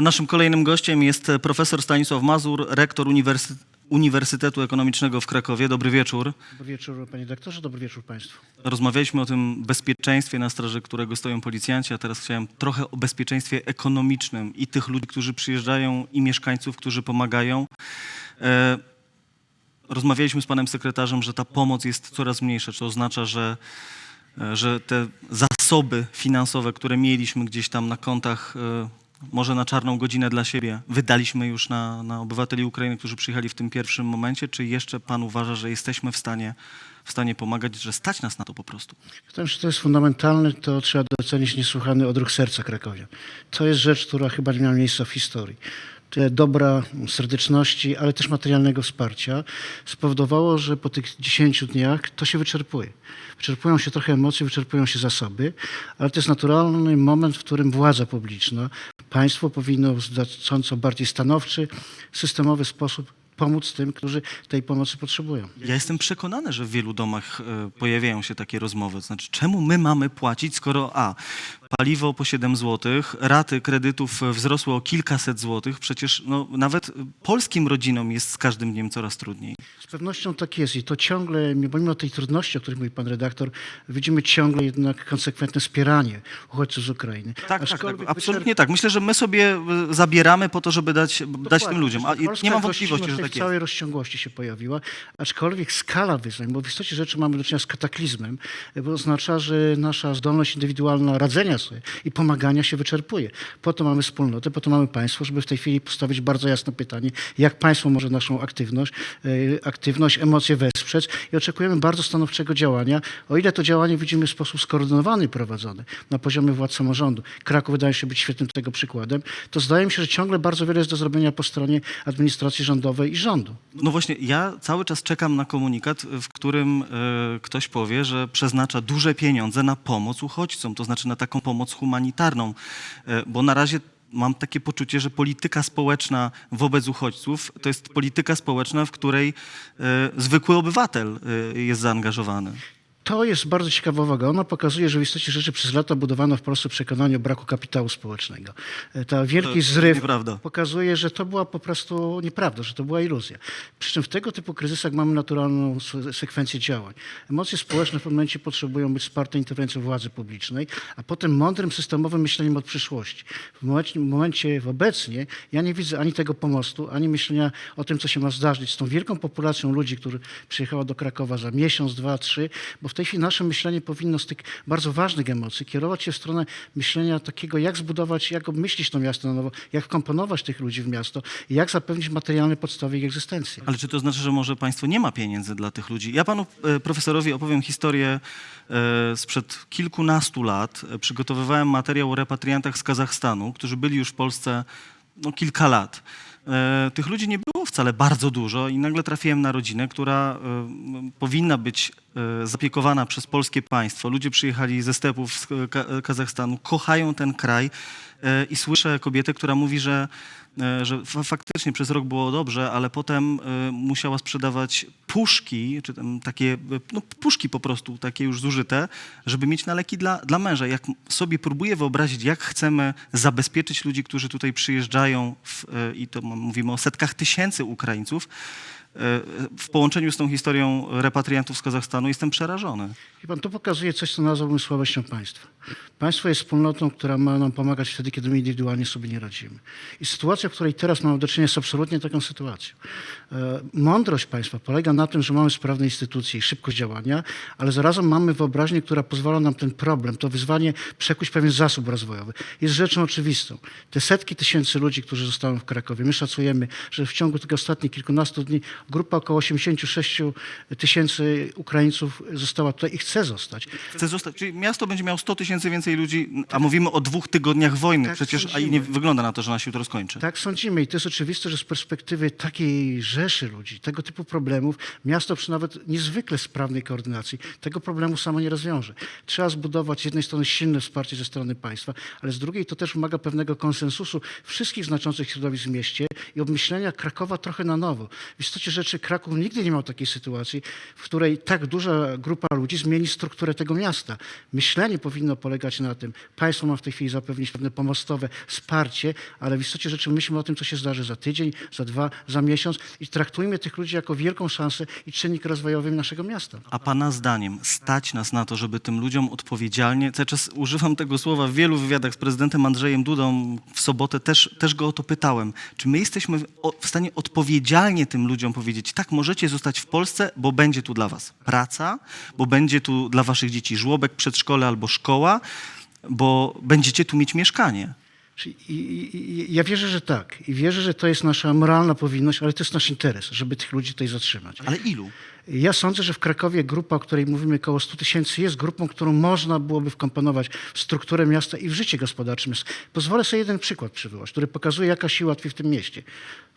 A naszym kolejnym gościem jest profesor Stanisław Mazur, rektor Uniwersy- Uniwersytetu Ekonomicznego w Krakowie. Dobry wieczór. Dobry wieczór, panie doktorze, dobry wieczór państwu. Rozmawialiśmy o tym bezpieczeństwie, na straży którego stoją policjanci, a teraz chciałem trochę o bezpieczeństwie ekonomicznym i tych ludzi, którzy przyjeżdżają i mieszkańców, którzy pomagają. E, rozmawialiśmy z panem sekretarzem, że ta pomoc jest coraz mniejsza. To oznacza, że, e, że te zasoby finansowe, które mieliśmy gdzieś tam na kontach, e, może na czarną godzinę dla siebie, wydaliśmy już na, na obywateli Ukrainy, którzy przyjechali w tym pierwszym momencie? Czy jeszcze pan uważa, że jesteśmy w stanie, w stanie pomagać, że stać nas na to po prostu? Wydaje że to jest fundamentalne, to trzeba docenić niesłychany odruch serca Krakowia. To jest rzecz, która chyba nie miała miejsca w historii. Te dobra serdeczności, ale też materialnego wsparcia spowodowało, że po tych 10 dniach to się wyczerpuje. Wyczerpują się trochę emocje, wyczerpują się zasoby, ale to jest naturalny moment, w którym władza publiczna, państwo powinno w znacząco bardziej stanowczy, systemowy sposób pomóc tym, którzy tej pomocy potrzebują. Ja jestem przekonany, że w wielu domach e, pojawiają się takie rozmowy. Znaczy, czemu my mamy płacić, skoro A, paliwo po 7 zł, raty kredytów wzrosły o kilkaset złotych, przecież no, nawet polskim rodzinom jest z każdym dniem coraz trudniej. Z pewnością tak jest i to ciągle, pomimo tej trudności, o których mówi pan redaktor, widzimy ciągle jednak konsekwentne wspieranie uchodźców z Ukrainy. Tak, tak, tak, absolutnie tak. Myślę, że my sobie e, zabieramy po to, żeby dać, dać tym ludziom. A, Polska nie mam wątpliwości, że tak w jest. całej rozciągłości się pojawiła, aczkolwiek skala wyzwań, bo w istocie rzeczy mamy do czynienia z kataklizmem, bo oznacza, że nasza zdolność indywidualna radzenia sobie i pomagania się wyczerpuje. Po to mamy wspólnotę, po to mamy państwo, żeby w tej chwili postawić bardzo jasne pytanie, jak państwo może naszą aktywność, e, aktywność, emocje wesprzeć i oczekujemy bardzo stanowczego działania, o ile to działanie widzimy w sposób skoordynowany prowadzone na poziomie władz samorządu. Kraków wydaje się być świetnym tego przykładem, to zdaje mi się, że ciągle bardzo wiele jest do zrobienia po stronie administracji rządowej i rządu. No właśnie, ja cały czas czekam na komunikat, w którym e, ktoś powie, że przeznacza duże pieniądze na pomoc uchodźcom, to znaczy na taką pomoc humanitarną, e, bo na razie mam takie poczucie, że polityka społeczna wobec uchodźców to jest polityka społeczna, w której e, zwykły obywatel e, jest zaangażowany. To jest bardzo ciekawa uwaga. Ona pokazuje, że w istocie rzeczy przez lata budowano w Polsce przekonanie o braku kapitału społecznego. E, Ta wielki zryw nieprawda. pokazuje, że to była po prostu nieprawda, że to była iluzja. Przy czym w tego typu kryzysach mamy naturalną sekwencję działań. Emocje społeczne w momencie potrzebują być wsparte interwencją władzy publicznej, a potem mądrym, systemowym myśleniem od przyszłości. W momencie, w momencie w obecnie ja nie widzę ani tego pomostu, ani myślenia o tym, co się ma zdarzyć z tą wielką populacją ludzi, która przyjechała do Krakowa za miesiąc, dwa, trzy, bo w tej chwili nasze myślenie powinno z tych bardzo ważnych emocji kierować się w stronę myślenia takiego, jak zbudować, jak obmyślić to miasto na nowo, jak wkomponować tych ludzi w miasto i jak zapewnić materialne podstawy ich egzystencji. Ale czy to znaczy, że może państwo nie ma pieniędzy dla tych ludzi? Ja panu e, profesorowi opowiem historię e, sprzed kilkunastu lat. E, Przygotowywałem materiał o repatriantach z Kazachstanu, którzy byli już w Polsce no, kilka lat. Tych ludzi nie było wcale bardzo dużo i nagle trafiłem na rodzinę, która powinna być zapiekowana przez polskie państwo. Ludzie przyjechali ze stepów z Ka- Kazachstanu, kochają ten kraj e, i słyszę kobietę, która mówi, że, e, że fa- faktycznie przez rok było dobrze, ale potem e, musiała sprzedawać puszki, czy takie, e, no puszki po prostu, takie już zużyte, żeby mieć na leki dla, dla męża. Jak sobie próbuję wyobrazić, jak chcemy zabezpieczyć ludzi, którzy tutaj przyjeżdżają w, e, i to mówimy o setkach tysięcy Ukraińców, e, w połączeniu z tą historią repatriantów z Kazachstanu jestem przerażony. I pan to pokazuje coś, co nazwałbym słabością państwa. Państwo jest wspólnotą, która ma nam pomagać wtedy, kiedy my indywidualnie sobie nie radzimy. I sytuacja, w której teraz mamy do czynienia, jest absolutnie taką sytuacją. E, Mądrość państwa polega na tym, że mamy sprawne instytucje i szybkość działania, ale zarazem mamy wyobraźnię, która pozwala nam ten problem, to wyzwanie przekuć pewien zasób rozwojowy. Jest rzeczą oczywistą. Te setki tysięcy ludzi, którzy zostaną w Krakowie, my szacujemy, że w ciągu tych ostatnich kilkunastu dni grupa około 86 tysięcy Ukraińców została tutaj i chce zostać. Chce zostać, czyli miasto będzie miało 100 tysięcy więcej ludzi, a mówimy o dwóch tygodniach wojny Tak przecież, a i nie wygląda na to, że ona się jutro skończy. Tak sądzimy i to jest oczywiste, że z perspektywy takiej rzeszy ludzi, tego typu problemów, miasto przy nawet niezwykle sprawnej koordynacji tego problemu samo nie rozwiąże. Trzeba zbudować z jednej strony silne wsparcie ze strony państwa, ale z drugiej to też wymaga pewnego konsensusu wszystkich znaczących środowisk w mieście i obmyślenia Krakowa trochę na nowo. W istocie rzeczy Kraków nigdy nie miał takiej sytuacji, w której tak duża grupa ludzi zmieni strukturę tego miasta. Myślenie powinno polegać na tym, państwo ma w tej chwili zapewnić pewne pomostowe wsparcie, ale w istocie rzeczy myślmy o tym, co się zdarzy za tydzień, za dwa, za miesiąc i traktujmy tych ludzi jako wielką szansę i czynnik rozwojowy naszego miasta. A Pana zdaniem stać nas na to, żeby tym ludziom odpowiedzialnie, cały czas używam tego słowa w wielu wywiadach z prezydentem Andrzejem Dudą, w sobotę też, też go o to pytałem, czy my jesteśmy w stanie odpowiedzialnie tym ludziom powiedzieć, tak, możecie zostać w Polsce, bo będzie tu dla was praca, bo będzie tu dla waszych dzieci żłobek, przedszkole albo szkoła, bo będziecie tu mieć mieszkanie. Ja wierzę, że tak. I wierzę, że to jest nasza moralna powinność, ale to jest nasz interes, żeby tych ludzi tutaj zatrzymać. Ale ilu? Ja sądzę, że w Krakowie grupa, o której mówimy, około 100 tysięcy, jest grupą, którą można byłoby wkomponować w strukturę miasta i w życie gospodarcze. Pozwolę sobie jeden przykład przywołać, który pokazuje, jaka siła tkwi w tym mieście.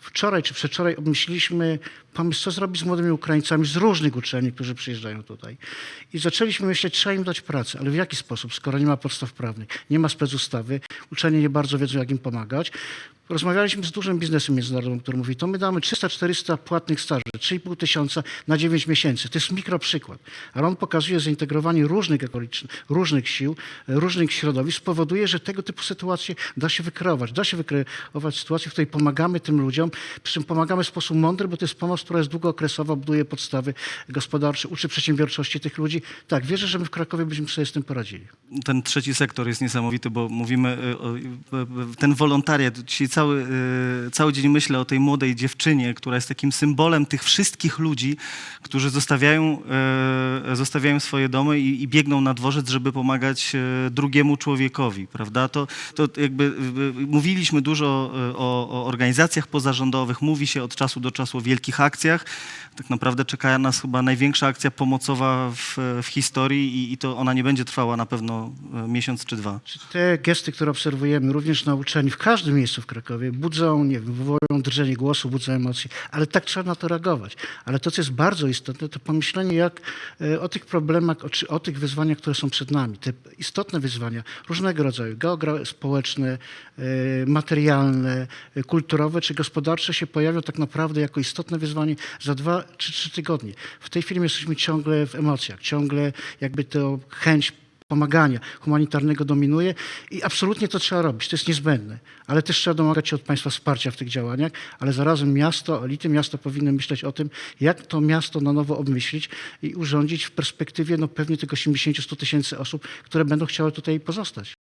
Wczoraj czy przedwczoraj obmyśliliśmy pomysł, co zrobić z młodymi Ukraińcami z różnych uczelni, którzy przyjeżdżają tutaj. I zaczęliśmy myśleć, trzeba im dać pracę, ale w jaki sposób, skoro nie ma podstaw prawnych, nie ma specustawy, uczelnie nie bardzo wiedzą, jak im pomagać. Rozmawialiśmy z dużym biznesem międzynarodowym, który mówi, to my damy 300-400 płatnych staży, 3,5 tysiąca na 9 miesięcy. To jest mikroprzykład. Ale on pokazuje zintegrowanie różnych okolicznych, różnych sił, różnych środowisk, spowoduje, że tego typu sytuacje da się wykreować. Da się wykreować sytuację, w której pomagamy tym ludziom, przy czym pomagamy w sposób mądry, bo to jest pomoc, która jest długookresowa, buduje podstawy gospodarcze, uczy przedsiębiorczości tych ludzi. Tak, wierzę, że my w Krakowie byśmy sobie z tym poradzili. ten trzeci sektor jest niesamowity, bo mówimy y, y, y, ten wolontariat. Dzisiaj cały, y, cały dzień myślę o tej młodej dziewczynie, która jest takim symbolem tych wszystkich ludzi, którzy zostawiają, y, zostawiają swoje domy i, i biegną na dworzec, żeby pomagać y, drugiemu człowiekowi, prawda? To, to jakby mówiliśmy dużo o, o organizacjach pozarządowych, mówi się od czasu do czasu o wielkich akcjach. Tak naprawdę czeka nas chyba największa akcja pomocowa w, w historii i, i to ona nie będzie trwała na pewno miesiąc czy dwa. Te gesty, które obserwujemy również na uczelni, w każdym miejscu w Krakowie, budzą, nie wiem, wywołują drżenie głosu, budzą emocje, ale tak trzeba na to reagować. Ale to, co jest bardzo istotne, to pomyślenie jak e, o tych problemach, o, o tych wyzwaniach, które są przed nami. Te istotne wyzwania różnego rodzaju, geogra- społeczne, e, materialne, e, kulturowe czy gospodarcze się pojawią tak naprawdę jako istotne wyzwanie za dwa czy trzy tygodnie. W tej chwili jesteśmy ciągle w emocjach, ciągle jakby to chęć pomagania humanitarnego dominuje i absolutnie to trzeba robić, to jest niezbędne. Ale też trzeba domagać się od państwa wsparcia w tych działaniach, ale zarazem miasto, elity miasta powinny myśleć o tym, jak to miasto na nowo obmyślić i urządzić w perspektywie no pewnie tych 80-100 tysięcy osób, które będą chciały tutaj pozostać.